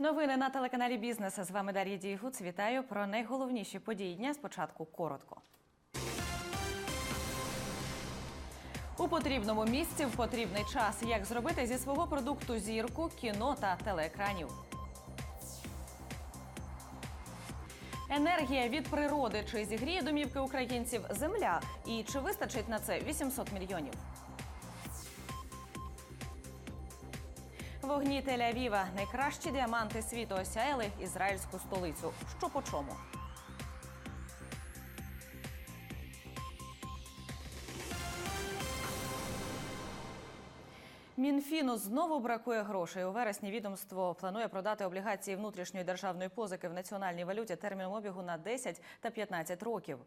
Новини на телеканалі Бізнес. З вами Дар'я Дієгуц. Вітаю про найголовніші події дня. Спочатку коротко. У потрібному місці в потрібний час. Як зробити зі свого продукту зірку, кіно та телеекранів. Енергія від природи чи зігріє домівки українців земля. І чи вистачить на це 800 мільйонів? Вогні Тель-Авіва – найкращі діаманти світу осяяли ізраїльську столицю. Що по чому? Мінфіну знову бракує грошей. У вересні відомство планує продати облігації внутрішньої державної позики в національній валюті терміном обігу на 10 та 15 років.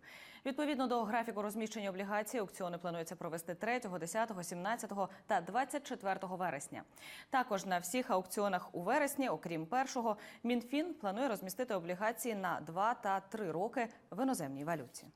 Відповідно до графіку розміщення облігацій, аукціони планується провести 3, 10, 17 та 24 вересня. Також на всіх аукціонах у вересні, окрім першого, Мінфін планує розмістити облігації на 2 та 3 роки в іноземній валюті.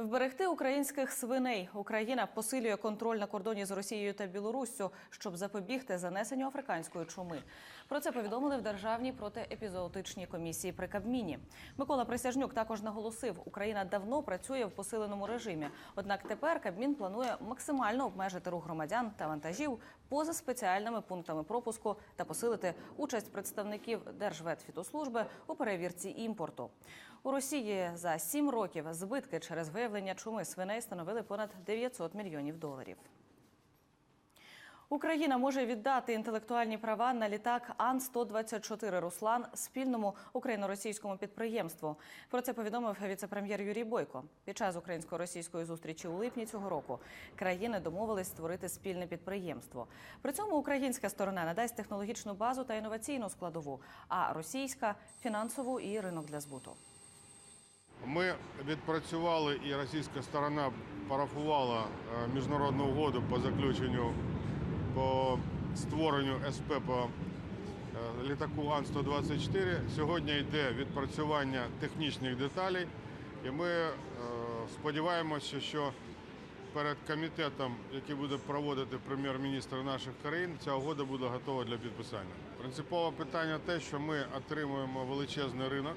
Вберегти українських свиней Україна посилює контроль на кордоні з Росією та Білоруссю, щоб запобігти занесенню африканської чуми. Про це повідомили в державній протиепізоотичній комісії при Кабміні. Микола Присяжнюк також наголосив, Україна давно працює в посиленому режимі. Однак тепер Кабмін планує максимально обмежити рух громадян та вантажів поза спеціальними пунктами пропуску та посилити участь представників Держветфітослужби у перевірці імпорту. У Росії за сім років збитки через виявлення чуми свиней становили понад 900 мільйонів доларів. Україна може віддати інтелектуальні права на літак Ан-124 Руслан спільному україно-російському підприємству. Про це повідомив віце-прем'єр Юрій Бойко. Під час українсько-російської зустрічі у липні цього року країни домовились створити спільне підприємство. При цьому українська сторона надасть технологічну базу та інноваційну складову, а російська фінансову і ринок для збуту. Ми відпрацювали і російська сторона парафувала е, міжнародну угоду по заключенню по створенню СП по е, літаку Ан-124. Сьогодні йде відпрацювання технічних деталей, і ми е, сподіваємося, що перед комітетом, який буде проводити прем'єр-міністр наших країн, ця угода буде готова для підписання. Принципове питання те, що ми отримуємо величезний ринок.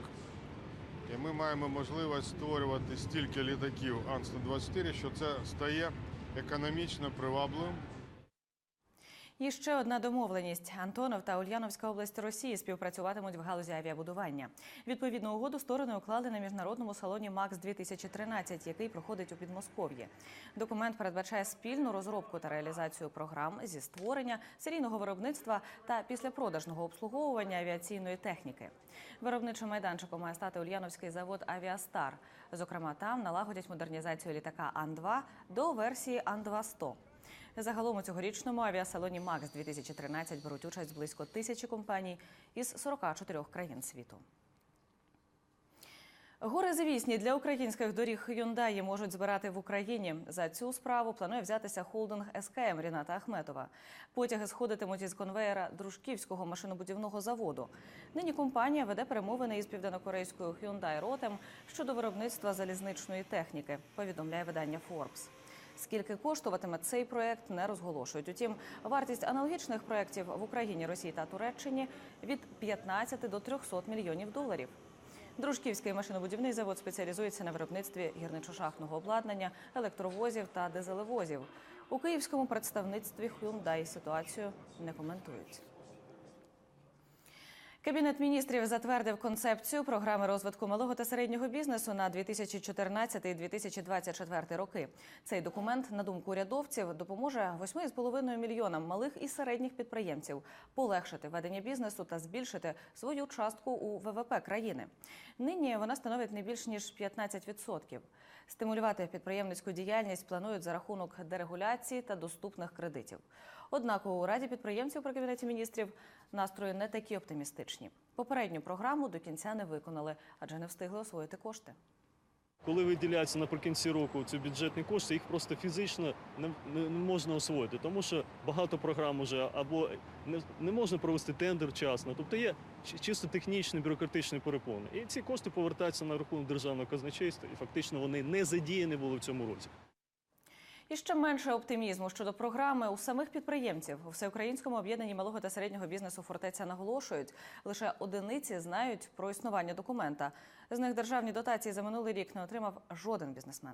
І ми маємо можливість створювати стільки літаків Ан-124, що це стає економічно привабливим. І ще одна домовленість: Антонов та Ульяновська область Росії співпрацюватимуть в галузі авіабудування. Відповідну угоду сторони уклали на міжнародному салоні МАКС 2013 який проходить у Підмосков'ї. Документ передбачає спільну розробку та реалізацію програм зі створення серійного виробництва та післяпродажного обслуговування авіаційної техніки. Виробничим майданчиком має стати Ульяновський завод Авіастар. Зокрема, там налагодять модернізацію літака Ан-2 до версії Ан-2-100. Загалом у цьогорічному авіасалоні МАКС 2013 беруть участь близько тисячі компаній із 44 країн світу. Гори звісні для українських доріг Hyundai можуть збирати в Україні. За цю справу планує взятися холдинг СКМ Ріната Ахметова. Потяги сходитимуть із конвеєра Дружківського машинобудівного заводу. Нині компанія веде перемовини із південнокорейською Hyundai Rotem щодо виробництва залізничної техніки. Повідомляє видання Forbes. Скільки коштуватиме цей проект, не розголошують. Утім, вартість аналогічних проєктів в Україні, Росії та Туреччині від 15 до 300 мільйонів доларів. Дружківський машинобудівний завод спеціалізується на виробництві гірничо-шахтного обладнання, електровозів та дизелевозів. У київському представництві Hyundai ситуацію не коментують. Кабінет міністрів затвердив концепцію програми розвитку малого та середнього бізнесу на 2014-2024 роки. Цей документ, на думку урядовців, допоможе 8,5 мільйонам малих і середніх підприємців полегшити ведення бізнесу та збільшити свою частку у ВВП країни. Нині вона становить не більш ніж 15%. Стимулювати підприємницьку діяльність планують за рахунок дерегуляції та доступних кредитів. Однак у раді підприємців при кабінеті міністрів настрої не такі оптимістичні. Попередню програму до кінця не виконали, адже не встигли освоїти кошти. Коли виділяються наприкінці року ці бюджетні кошти, їх просто фізично не, не, можна освоїти, тому що багато програм вже або не, не можна провести тендер вчасно, тобто є чисто технічні бюрократичні перепони. І ці кошти повертаються на рахунок державного казначейства, і фактично вони не задіяні були в цьому році. І ще менше оптимізму щодо програми у самих підприємців у всеукраїнському об'єднанні малого та середнього бізнесу фортеця наголошують. Лише одиниці знають про існування документа. З них державні дотації за минулий рік не отримав жоден бізнесмен.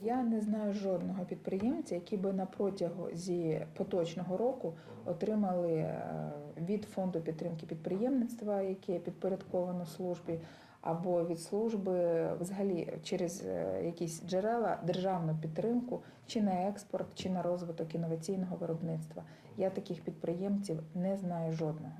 Я не знаю жодного підприємця, який би на протязі поточного року отримали е, від фонду підтримки підприємництва, яке підпорядковано службі, або від служби взагалі через е, якісь джерела державну підтримку чи на експорт, чи на розвиток інноваційного виробництва. Я таких підприємців не знаю жодного.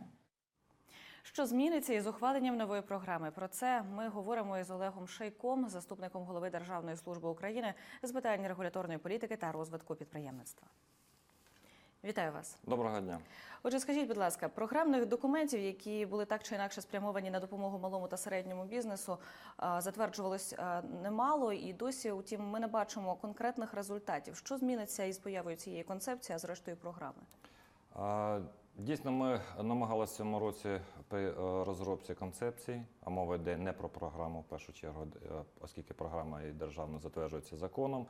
Що зміниться із ухваленням нової програми? Про це ми говоримо із Олегом Шейком, заступником голови Державної служби України з питань регуляторної політики та розвитку підприємництва. Вітаю вас. Доброго дня. Отже, скажіть, будь ласка, програмних документів, які були так чи інакше спрямовані на допомогу малому та середньому бізнесу, затверджувалось немало, і досі, утім, ми не бачимо конкретних результатів. Що зміниться із появою цієї концепції, а зрештою програми? А, Дійсно, ми намагалися в цьому році при е, розробці концепції, а мова йде не про програму в першу чергу, е, оскільки програма і державно затверджується законом.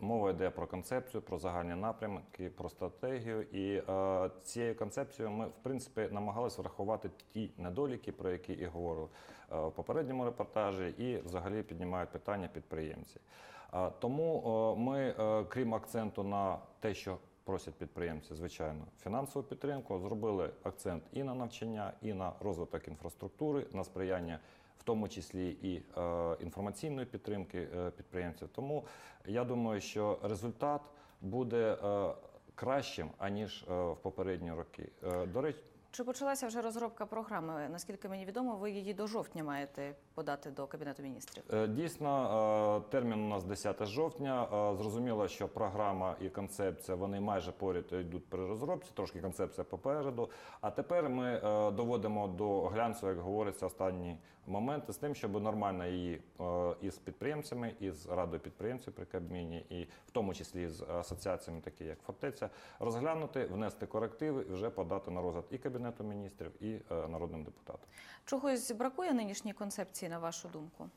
Мова йде про концепцію, про загальні напрямки, про стратегію. І е, цією концепцією ми, в принципі, намагалися врахувати ті недоліки, про які і говорили е, в попередньому репортажі, і взагалі піднімають питання підприємці. Тому ми, крім акценту на те, що просять підприємці, звичайно, фінансову підтримку, зробили акцент і на навчання, і на розвиток інфраструктури, на сприяння. В тому числі і е, інформаційної підтримки е, підприємців. Тому я думаю, що результат буде е, кращим аніж е, в попередні роки. Е, до речі, Чи почалася вже розробка програми? Наскільки мені відомо, ви її до жовтня маєте подати до кабінету міністрів. Е, Дійсно, е, термін у нас 10 жовтня. Е, Зрозуміло, що програма і концепція вони майже поряд йдуть при розробці, трошки концепція попереду. А тепер ми доводимо до глянцю, як говориться, останні моменти з тим, щоб нормально її е, із підприємцями, із радою підприємців при Кабміні, і в тому числі з асоціаціями, такі як Фортеця, розглянути, внести корективи і вже подати на розгляд і кабінету міністрів, і е, народним депутатам. Чогось бракує нинішній концепції, на вашу думку?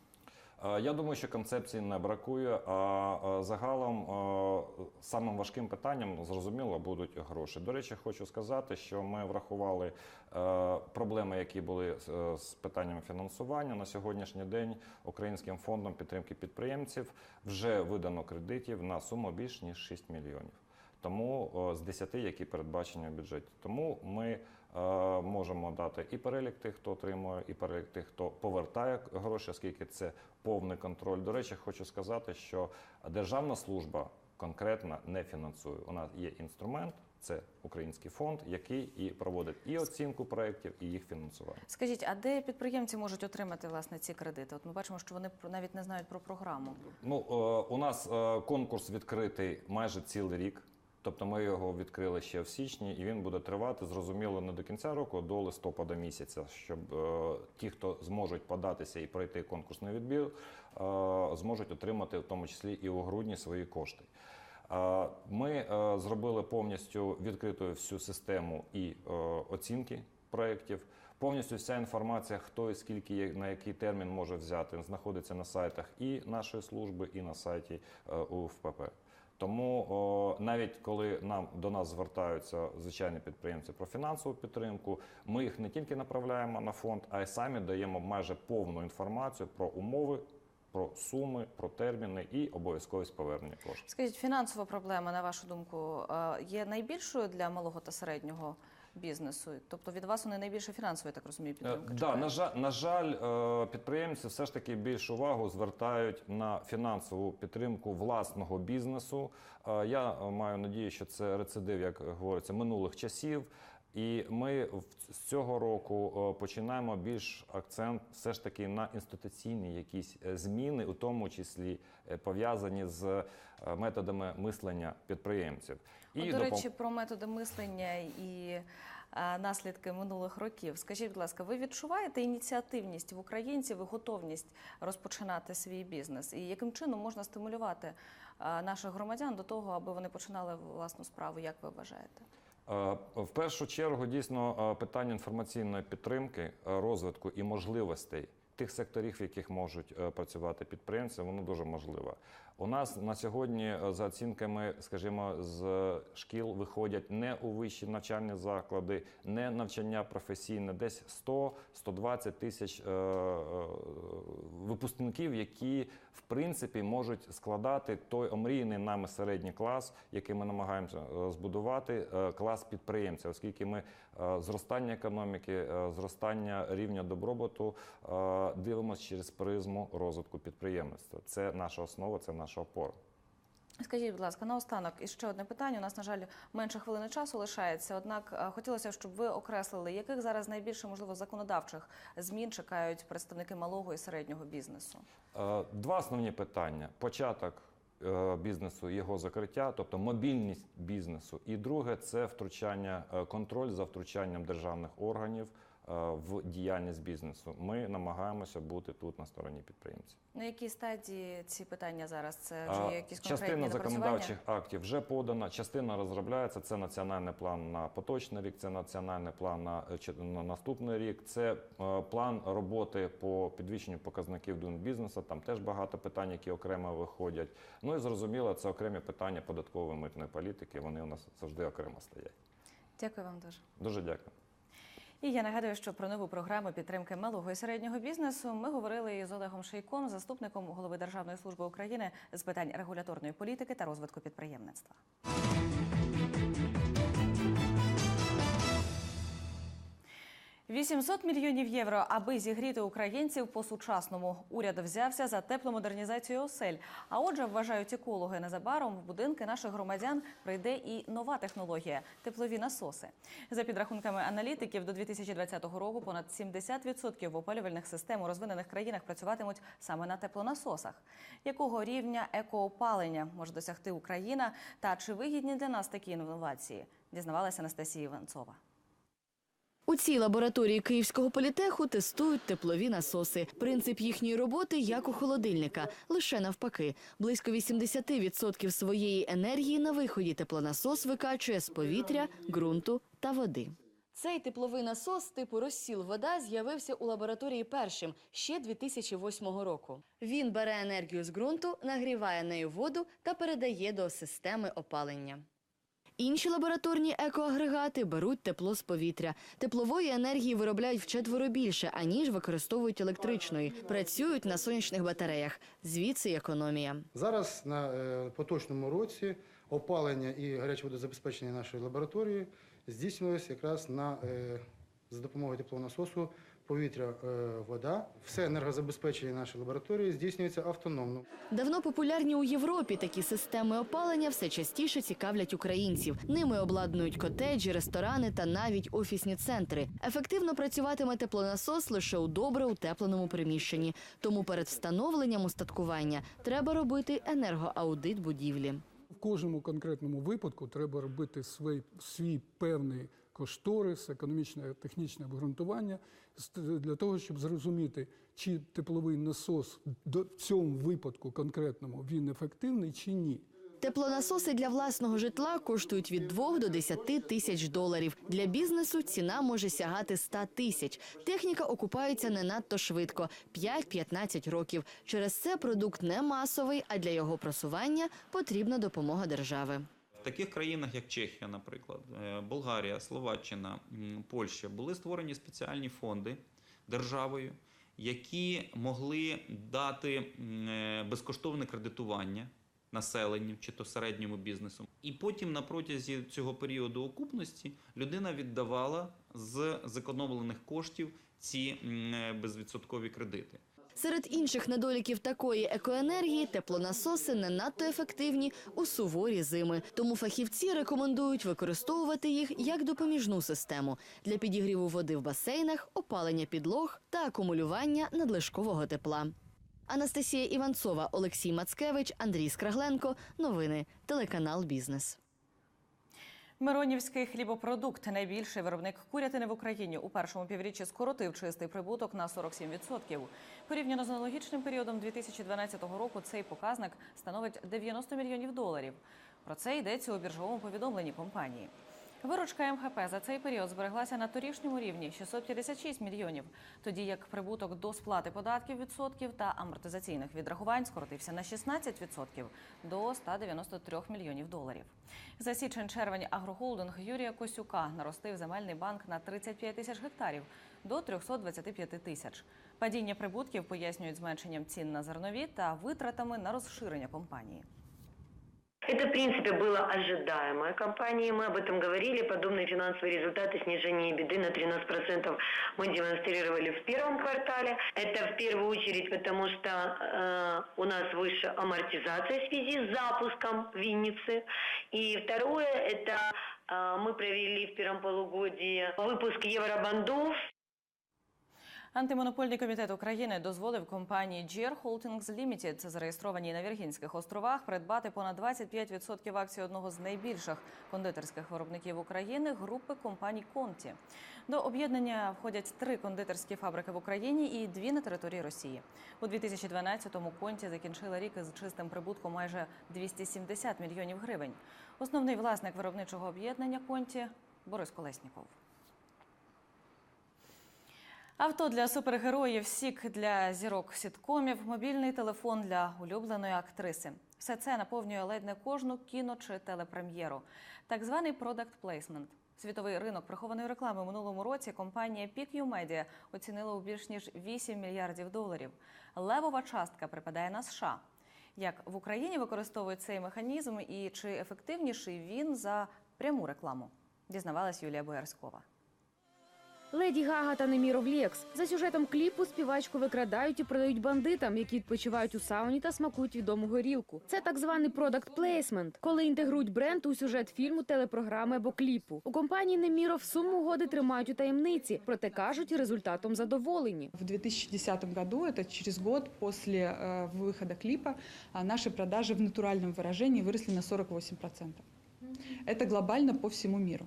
Е, Я думаю, що концепції не бракує. А е, загалом е, самим важким питанням зрозуміло будуть гроші. До речі, хочу сказати, що ми врахували проблеми, які були з- питанням фінансування. На сьогоднішній день Українським фондом підтримки підприємців вже видано кредитів на суму більш ніж 6 мільйонів. Тому з 10, які передбачені в бюджеті. Тому ми можемо дати і перелік тих, хто отримує, і перелік тих, хто повертає гроші, оскільки це повний контроль. До речі, хочу сказати, що державна служба конкретно не фінансує. У нас є інструмент. Це український фонд, який і проводить і оцінку проєктів, і їх фінансування. Скажіть, а де підприємці можуть отримати власне ці кредити? От ми бачимо, що вони навіть не знають про програму. Ну, е, у нас е, конкурс відкритий майже цілий рік. Тобто ми його відкрили ще в січні, і він буде тривати зрозуміло не до кінця року, а до листопада місяця, щоб е, ті, хто зможуть податися і пройти конкурсний відбір, е, зможуть отримати в тому числі і у грудні свої кошти. Е, Ми е, зробили повністю відкритою всю систему і е, оцінки проєктів. Повністю вся інформація, хто і скільки є, на який термін може взяти, знаходиться на сайтах і нашої служби, і на сайті е, УФПП. Тому о, навіть коли нам до нас звертаються звичайні підприємці про фінансову підтримку, ми їх не тільки направляємо на фонд, а й самі даємо майже повну інформацію про умови, про суми, про терміни і обов'язковість повернення коштів. Скажіть, фінансова проблема, на вашу думку, е, є найбільшою для малого та середнього бізнесу? Тобто від вас вони найбільше фінансової, я так розумію, Е, підтримки. Да, на жаль, на жаль, е, підприємці все ж таки більш увагу звертають на фінансову підтримку власного бізнесу. Е, Я маю надію, що це рецидив, як говориться, минулих часів. І ми з цього року починаємо більш акцент все ж таки на інституційні якісь е, зміни, у тому числі е, пов'язані з е, методами мислення підприємців. От, до допом- речі, про методи мислення і наслідки минулих років. Скажіть, будь ласка, ви відчуваєте ініціативність в українців і готовність розпочинати свій бізнес? І яким чином можна стимулювати наших громадян до того, аби вони починали власну справу? Як ви вважаєте? Е, В першу чергу дійсно е, питання інформаційної підтримки, е, розвитку і можливостей тих секторів, в яких можуть працювати підприємці, воно дуже можливе. У нас на сьогодні, е, за оцінками, скажімо, з шкіл виходять не у вищі навчальні заклади, не навчання професійне, десь 100-120 тисяч е, е, випускників, які в принципі можуть складати той омріяний нами середній клас, який ми намагаємося е, збудувати, е, клас підприємця, оскільки ми е, зростання економіки, е, зростання рівня добробуту е, дивимося через призму розвитку підприємництва. Це наша основа, це наша опора. Скажіть, будь ласка, наостанок і ще одне питання. У нас, на жаль, менше хвилини часу лишається. Однак е, хотілося, б, щоб ви окреслили, яких зараз найбільше можливо законодавчих змін чекають представники малого і середнього бізнесу. Е, Два основні питання: початок е, бізнесу, його закриття, тобто мобільність бізнесу. І друге це втручання, контроль за втручанням державних органів в діяльність бізнесу. Ми намагаємося бути тут на стороні підприємців. На якій стадії ці питання зараз? Це вже якісь конкретні Частина законодавчих актів вже подана, частина розробляється. Це національний план на поточний рік, це національний план на, е, на наступний рік. Це е, план роботи по підвищенню показників бізнесу. Там теж багато питань, які окремо виходять. Ну і зрозуміло, це окремі питання податкової митної політики. Вони у нас завжди окремо стоять. Дякую вам дуже. Дуже дякую. І я нагадую, що про нову програму підтримки малого і середнього бізнесу ми говорили із Олегом Шейком, заступником голови Державної служби України з питань регуляторної політики та розвитку підприємництва. «800 мільйонів євро, аби зігріти українців по-сучасному. Уряд взявся за тепломодернізацію осель. А отже, вважають екологи, незабаром в будинки наших громадян прийде і нова технологія – теплові насоси. За підрахунками аналітиків, до 2020 року понад 70% опалювальних систем у розвинених країнах працюватимуть саме на теплонасосах. Якого рівня екоопалення може досягти Україна та чи вигідні для нас такі інновації? Дізнавалася Анастасія Іванцова. У цій лабораторії Київського політеху тестують теплові насоси. Принцип їхньої роботи як у холодильника, лише навпаки. Близько 80% своєї енергії на виході теплонасос викачує з повітря, ґрунту та води. Цей тепловий насос типу розсіл вода з'явився у лабораторії першим ще 2008 року. Він бере енергію з ґрунту, нагріває нею воду та передає до системи опалення. Інші лабораторні екоагрегати беруть тепло з повітря. Теплової енергії виробляють вчетверо більше, аніж використовують електричної. Працюють на сонячних батареях. Звідси економія. Зараз на е, поточному році опалення і гаряче водозабезпечення нашої лабораторії здійснювалося якраз на, е, за допомогою теплонасосу повітря, е, вода. Все енергозабезпечення нашої лабораторії здійснюється автономно. Давно популярні у Європі такі системи опалення все частіше цікавлять українців. Ними обладнують котеджі, ресторани та навіть офісні центри. Ефективно працюватиме теплонасос лише у добре утепленому приміщенні. Тому перед встановленням устаткування треба робити енергоаудит будівлі. В кожному конкретному випадку треба робити свій, свій певний кошторис, економічне технічне обґрунтування для того, щоб зрозуміти, чи тепловий насос до- цьому випадку конкретному він ефективний чи ні. Теплонасоси для власного житла коштують від 2 до 10 тисяч доларів. Для бізнесу ціна може сягати 100 тисяч. Техніка окупається не надто швидко 5-15 років. Через це продукт не масовий, а для його просування потрібна допомога держави. Таких країнах, як Чехія, наприклад, е, Болгарія, Словаччина, Польща, були створені спеціальні фонди державою, які могли дати е, безкоштовне кредитування населенню чи то середньому бізнесу. І потім на протязі цього періоду окупності людина віддавала з зекономлених коштів ці е, безвідсоткові кредити. Серед інших недоліків такої екоенергії теплонасоси не надто ефективні у суворі зими. Тому фахівці рекомендують використовувати їх як допоміжну систему для підігріву води в басейнах, опалення підлог та акумулювання надлишкового тепла. Анастасія Іванцова, Олексій Мацкевич, Андрій Скрагленко. Новини. Телеканал Бізнес. Миронівський хлібопродукт, найбільший виробник курятини в Україні, у першому півріччі скоротив чистий прибуток на 47%. Порівняно з аналогічним періодом 2012 року цей показник становить 90 мільйонів доларів. Про це йдеться у біржовому повідомленні компанії. Виручка МХП за цей період збереглася на торішньому рівні 656 мільйонів, тоді як прибуток до сплати податків відсотків та амортизаційних відрахувань скоротився на 16% до 193 мільйонів доларів. За січень-червень агрохолдинг Юрія Косюка наростив земельний банк на 35 тисяч гектарів до 325 тисяч. Падіння прибутків пояснюють зменшенням цін на зернові та витратами на розширення компанії. Это, в принципе, было ожидаемо компанией. Мы об этом говорили. Подобные финансовые результаты снижения беды на 13% мы демонстрировали в первом квартале. Это в первую очередь потому, что э, у нас выше амортизация в связи с запуском Винницы. И второе, это э, мы провели в первом полугодии выпуск евробандов Антимонопольний комітет України дозволив компанії GR Holdings Limited, зареєстрованій на Віргінських островах, придбати понад 25% акцій одного з найбільших кондитерських виробників України групи компаній Конті. До об'єднання входять три кондитерські фабрики в Україні і дві на території Росії. У 2012-му Конті закінчила рік із чистим прибутком майже 270 мільйонів гривень. Основний власник виробничого об'єднання Конті Борис Колесніков. Авто для супергероїв, сік для зірок сіткомів, мобільний телефон для улюбленої актриси. Все це наповнює ледь не кожну кіно чи телепрем'єру. Так званий product placement. Світовий ринок прихованої реклами минулому році компанія PQ Media оцінила у більш ніж 8 мільярдів доларів. Левова частка припадає на США. Як в Україні використовують цей механізм і чи ефективніший він за пряму рекламу? Дізнавалась Юлія Боярськова. Леді Гага та Неміров Лекс. За сюжетом кліпу співачку викрадають і продають бандитам, які відпочивають у сауні та смакують відому горілку. Це так званий продакт плейсмент, коли інтегрують бренд у сюжет фільму, телепрограми або кліпу. У компанії Неміров суму угоди тримають у таємниці, проте кажуть, результатом задоволені. В 2010 году, это через год после э, выхода клипа, а, наши продажи в натуральном выражении выросли на 48%. Это глобально по всему миру.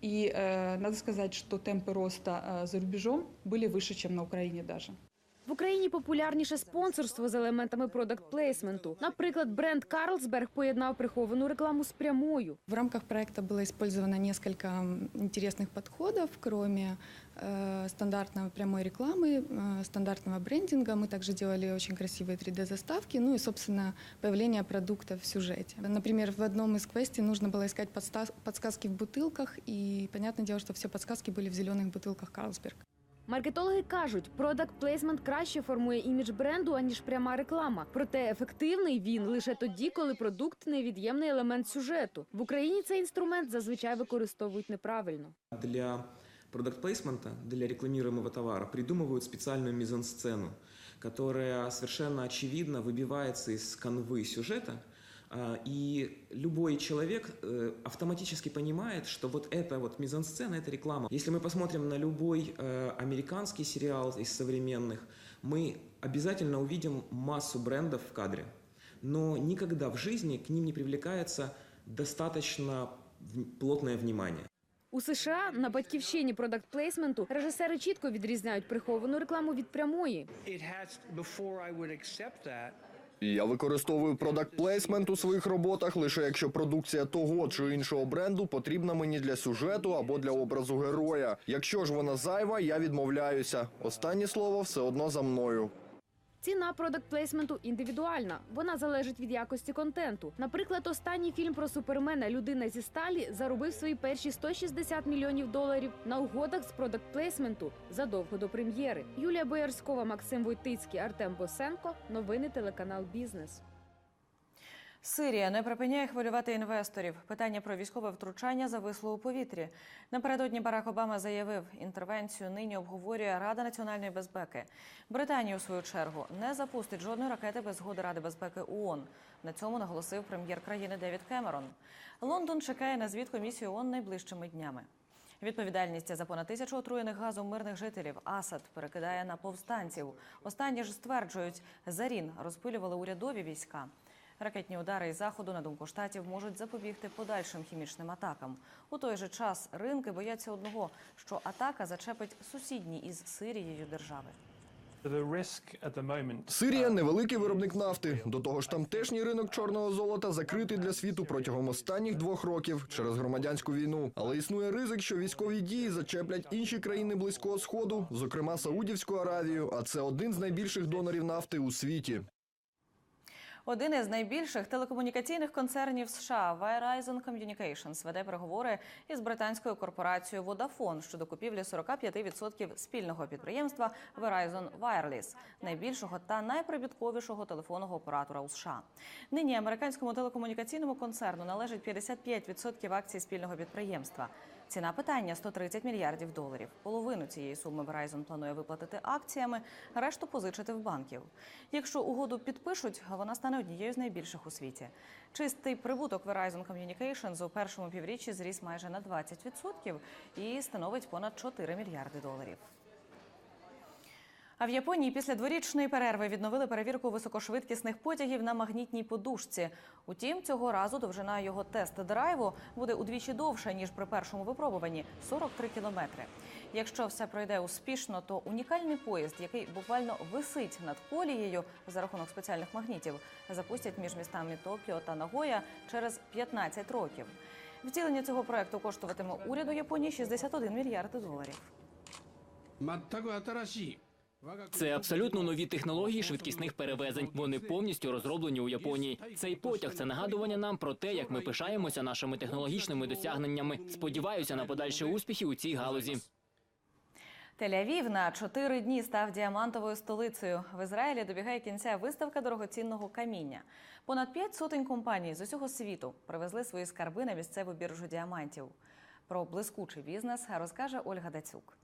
И э, надо сказать, что темпы роста э, за рубежом были выше, чем на Украине даже. В Україні популярніше спонсорство з елементами продакт плейсменту. Наприклад, бренд Карлсберг поєднав приховану рекламу з прямою. В рамках проекта было использовано несколько м, интересных подходов, кроме э, стандартной прямой рекламы, э, стандартного брендинга. Мы также делали очень красивые 3D-заставки, ну и, собственно, появление продукта в сюжете. Например, в одном из квестей нужно было искать подста- подсказки в бутылках, и понятное дело, что все подсказки были в зеленых бутылках Карлсберг. Маркетологи кажуть, продакт плейсмент краще формує імідж бренду аніж пряма реклама. Проте ефективний він лише тоді, коли продукт невід'ємний елемент сюжету. В Україні цей інструмент зазвичай використовують неправильно. Для продакт-плейсмента, для рекламируемого товара придумывают специальную мизансцену, которая совершенно очевидно выбивается из канвы сюжета, а, и любой человек э, автоматически понимает, что вот эта вот мизансцена – это реклама. Если мы посмотрим на любой э, американский сериал из современных, мы обязательно увидим массу брендов в кадре, но никогда в жизни к ним не привлекается достаточно в- плотное внимание. У США на батьківщині продакт плейсменту режисери чітко відрізняють приховану рекламу від прямої. Я використовую продакт плейсмент у своїх роботах лише якщо продукція того чи іншого бренду потрібна мені для сюжету або для образу героя. Якщо ж вона зайва, я відмовляюся. Останнє слово все одно за мною. Ціна продакт плейсменту індивідуальна. Вона залежить від якості контенту. Наприклад, останній фільм про супермена Людина зі сталі заробив свої перші 160 мільйонів доларів на угодах з продакт плейсменту задовго до прем'єри. Юлія Боярськова, Максим Войтицький, Артем Босенко. Новини телеканал Бізнес. Сирія не припиняє хвилювати інвесторів. Питання про військове втручання зависло у повітрі. Напередодні Барак Обама заявив, інтервенцію нині обговорює Рада національної безпеки. Британія, у свою чергу, не запустить жодної ракети без згоди Ради безпеки ООН. На цьому наголосив прем'єр країни Девід Кемерон. Лондон чекає на звіт комісії ООН найближчими днями. Відповідальність за понад тисячу отруєних газом мирних жителів Асад перекидає на повстанців. Останні ж стверджують, Зарін розпилювали урядові війська. Ракетні удари із заходу, на думку штатів, можуть запобігти подальшим хімічним атакам. У той же час ринки бояться одного, що атака зачепить сусідні із Сирією держави. Сирія невеликий виробник нафти. До того ж, тамтешній ринок чорного золота закритий для світу протягом останніх двох років через громадянську війну. Але існує ризик, що військові дії зачеплять інші країни близького сходу, зокрема Саудівську Аравію. А це один з найбільших донорів нафти у світі. Один із найбільших телекомунікаційних концернів США Verizon Communications веде переговори із британською корпорацією Vodafone щодо купівлі 45% спільного підприємства Verizon Wireless, найбільшого та найприбутковішого телефонного оператора у США. Нині американському телекомунікаційному концерну належить 55% акцій спільного підприємства. Ціна питання 130 мільярдів доларів. Половину цієї суми Verizon планує виплатити акціями, решту позичити в банків. Якщо угоду підпишуть, вона стане однією з найбільших у світі. Чистий прибуток Verizon Communications у першому півріччі зріс майже на 20% і становить понад 4 мільярди доларів. А в Японії після дворічної перерви відновили перевірку високошвидкісних потягів на магнітній подушці. Утім, цього разу довжина його тест-драйву буде удвічі довша ніж при першому випробуванні 43 кілометри. Якщо все пройде успішно, то унікальний поїзд, який буквально висить над колією за рахунок спеціальних магнітів, запустять між містами Токіо та Нагоя через 15 років. Втілення цього проекту коштуватиме уряду Японії 61 мільярд доларів. Це абсолютно нові технології швидкісних перевезень. Вони повністю розроблені у Японії. Цей потяг це нагадування нам про те, як ми пишаємося нашими технологічними досягненнями. Сподіваюся на подальші успіхи у цій галузі. Тель-Авів на чотири дні став діамантовою столицею. В Ізраїлі добігає кінця виставка дорогоцінного каміння. Понад п'ять сотень компаній з усього світу привезли свої скарби на місцеву біржу діамантів. Про блискучий бізнес розкаже Ольга Дацюк.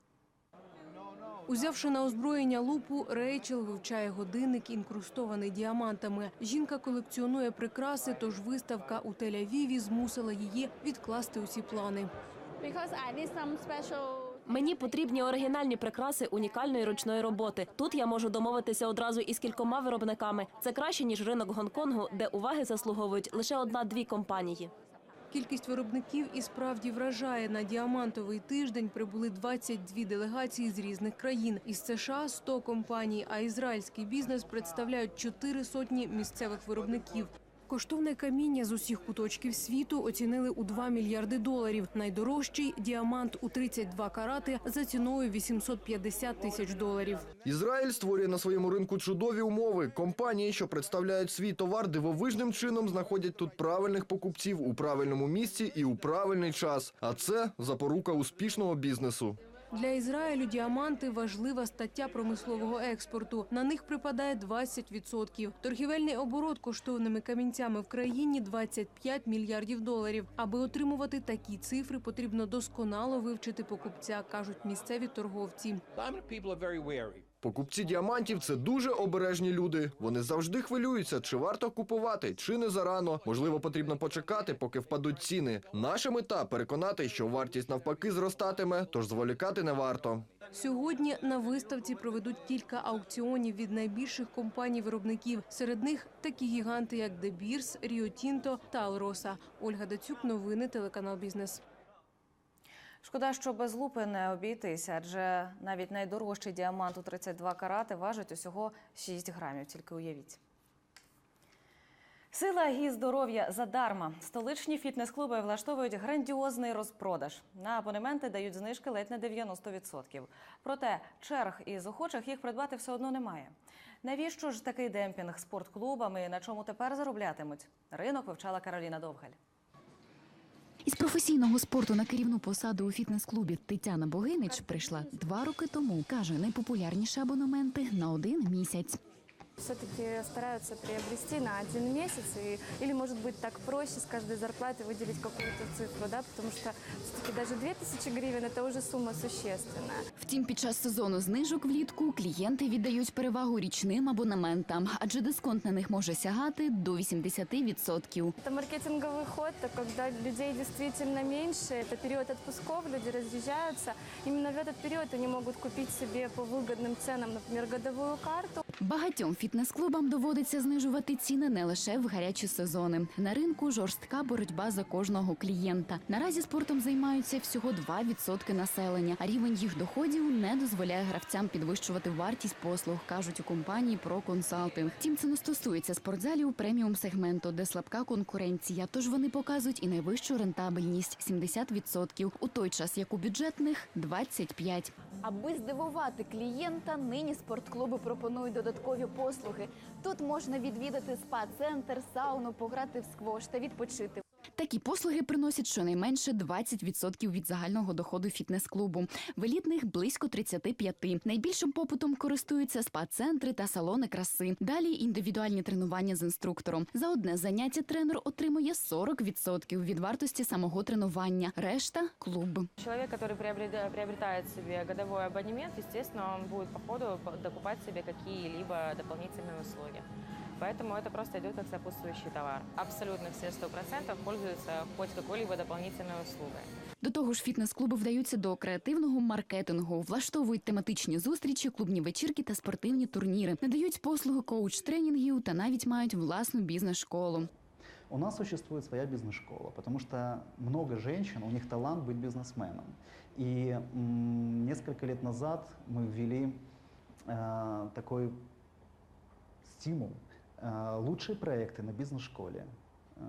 Узявши на озброєння лупу, Рейчел вивчає годинник, інкрустований діамантами. Жінка колекціонує прикраси, тож виставка у Тель-Авіві змусила її відкласти усі плани. Мені потрібні оригінальні прикраси унікальної ручної роботи. Тут я можу домовитися одразу із кількома виробниками. Це краще ніж ринок Гонконгу, де уваги заслуговують лише одна-дві компанії. Кількість виробників і справді вражає. На діамантовий тиждень прибули 22 делегації з різних країн. Із США – 100 компаній, а ізраїльський бізнес представляють чотири сотні місцевих виробників. Коштовне каміння з усіх куточків світу оцінили у 2 мільярди доларів. Найдорожчий – діамант у 32 карати за ціною 850 тисяч доларів. Ізраїль створює на своєму ринку чудові умови. Компанії, що представляють свій товар, дивовижним чином знаходять тут правильних покупців у правильному місці і у правильний час. А це запорука успішного бізнесу. Для Ізраїлю діаманти важлива стаття промислового експорту. На них припадає 20%. Торгівельний оборот коштовними камінцями в країні 25 мільярдів доларів. Аби отримувати такі цифри, потрібно досконало вивчити покупця, кажуть місцеві торговці. Покупці діамантів це дуже обережні люди. Вони завжди хвилюються, чи варто купувати, чи не зарано. Можливо, потрібно почекати, поки впадуть ціни. Наша мета переконати, що вартість навпаки зростатиме, тож зволікати не варто. Сьогодні на виставці проведуть кілька аукціонів від найбільших компаній-виробників. Серед них такі гіганти, як Rio Tinto та Алроса. Ольга Дацюк, новини, телеканал Бізнес. Шкода, що без лупи не обійтися, адже навіть найдорожчий діамант у 32 карати важить усього 6 грамів. Тільки уявіть. Сила і здоров'я задарма. Столичні фітнес-клуби влаштовують грандіозний розпродаж. На абонементи дають знижки ледь на 90%. Проте черг із охочих їх придбати все одно немає. Навіщо ж такий демпінг спортклубами на чому тепер зароблятимуть? Ринок вивчала Кароліна Довгаль. Із професійного спорту на керівну посаду у фітнес-клубі Тетяна Богинич прийшла два роки тому. Каже, найпопулярніші абонементи на один місяць. все-таки стараются приобрести на один месяц, и, или, может быть, так проще с каждой зарплаты выделить какую-то цифру, да, потому что все-таки даже 2000 гривен – это уже сумма существенная. Втім, під час сезону знижок влітку клієнти віддають перевагу річним абонементам, адже дисконт на них може сягати до 80%. Это маркетинговый ход, так когда людей действительно меньше, это период отпусков, люди разъезжаются. Именно в этот период они могут купить себе по выгодным ценам, например, годовую карту. Багатьом фітнес-клубам доводиться знижувати ціни не лише в гарячі сезони. На ринку жорстка боротьба за кожного клієнта. Наразі спортом займаються всього 2% населення, а рівень їх доходів не дозволяє гравцям підвищувати вартість послуг, кажуть у компанії про консалтинг. Втім, це не стосується спортзалів преміум сегменту, де слабка конкуренція. Тож вони показують і найвищу рентабельність 70%, у той час як у бюджетних 25%. Аби здивувати клієнта, нині спортклуби пропонують додаткові послуги. Тут можна відвідати спа-центр, сауну, пограти в сквош та відпочити. Такі послуги приносять щонайменше 20% від загального доходу фітнес-клубу. В елітних близько 35%. Найбільшим попитом користуються спа-центри та салони краси. Далі індивідуальні тренування з інструктором. За одне заняття тренер отримує 40% від вартості самого тренування. Решта клуб. Человек, который приобрет- приобретает себе годовой абонемент, естественно, он будет по ходу по- докупать себе какие-либо дополнительные услуги. Поэтому это просто идет как сопутствующий товар. Абсолютно все 100% пользуются хоть какой-либо дополнительной услугой. До того ж, фітнес-клуби вдаються до креативного маркетингу, влаштовують тематичні зустрічі, клубні вечірки та спортивні турніри, надають послуги коуч-тренінгів та навіть мають власну бізнес-школу. У нас существует своя бизнес-школа, потому что много женщин, у них талант быть бизнесменом. И м, несколько лет назад мы ввели э, такой стимул. Э, лучшие проекты на бизнес-школе. Э,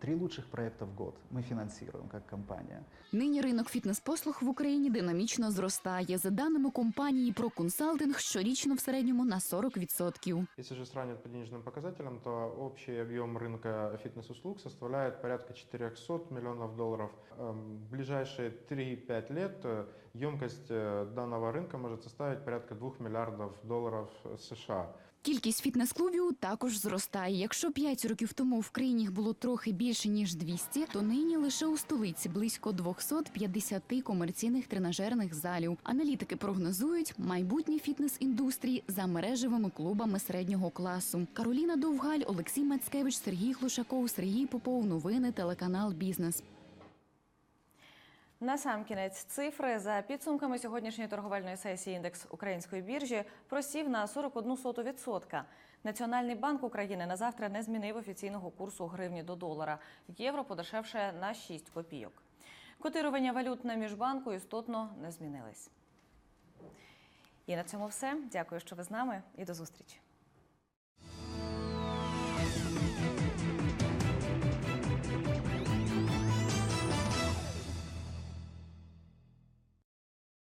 три лучших проекта в год мы финансируем как компания. Нині ринок фітнес-послуг в Україні динамічно зростає. За даними компанії про консалтинг, щорічно в середньому на 40%. Если же сравнивать по денежным показателям, то общий объем рынка фитнес-услуг составляет порядка 400 миллионов долларов. Эм, В ближайшие 3-5 лет э, емкость э, данного рынка может составить порядка 2 миллиардов долларов США. Кількість фітнес-клубів також зростає. Якщо 5 років тому в країні їх було трохи більше ніж 200, то нині лише у столиці близько 250 комерційних тренажерних залів. Аналітики прогнозують майбутнє фітнес-індустрії за мережевими клубами середнього класу. Кароліна Довгаль, Олексій Мацкевич, Сергій Глушаков, Сергій Попов. Новини телеканал Бізнес. Насамкінець цифри за підсумками сьогоднішньої торговельної сесії індекс української біржі просів на 41%. Національний банк України на завтра не змінив офіційного курсу гривні до долара. Євро подешевше на 6 копійок. Котирування валют на міжбанку істотно не змінились. І на цьому все. Дякую, що ви з нами, і до зустрічі.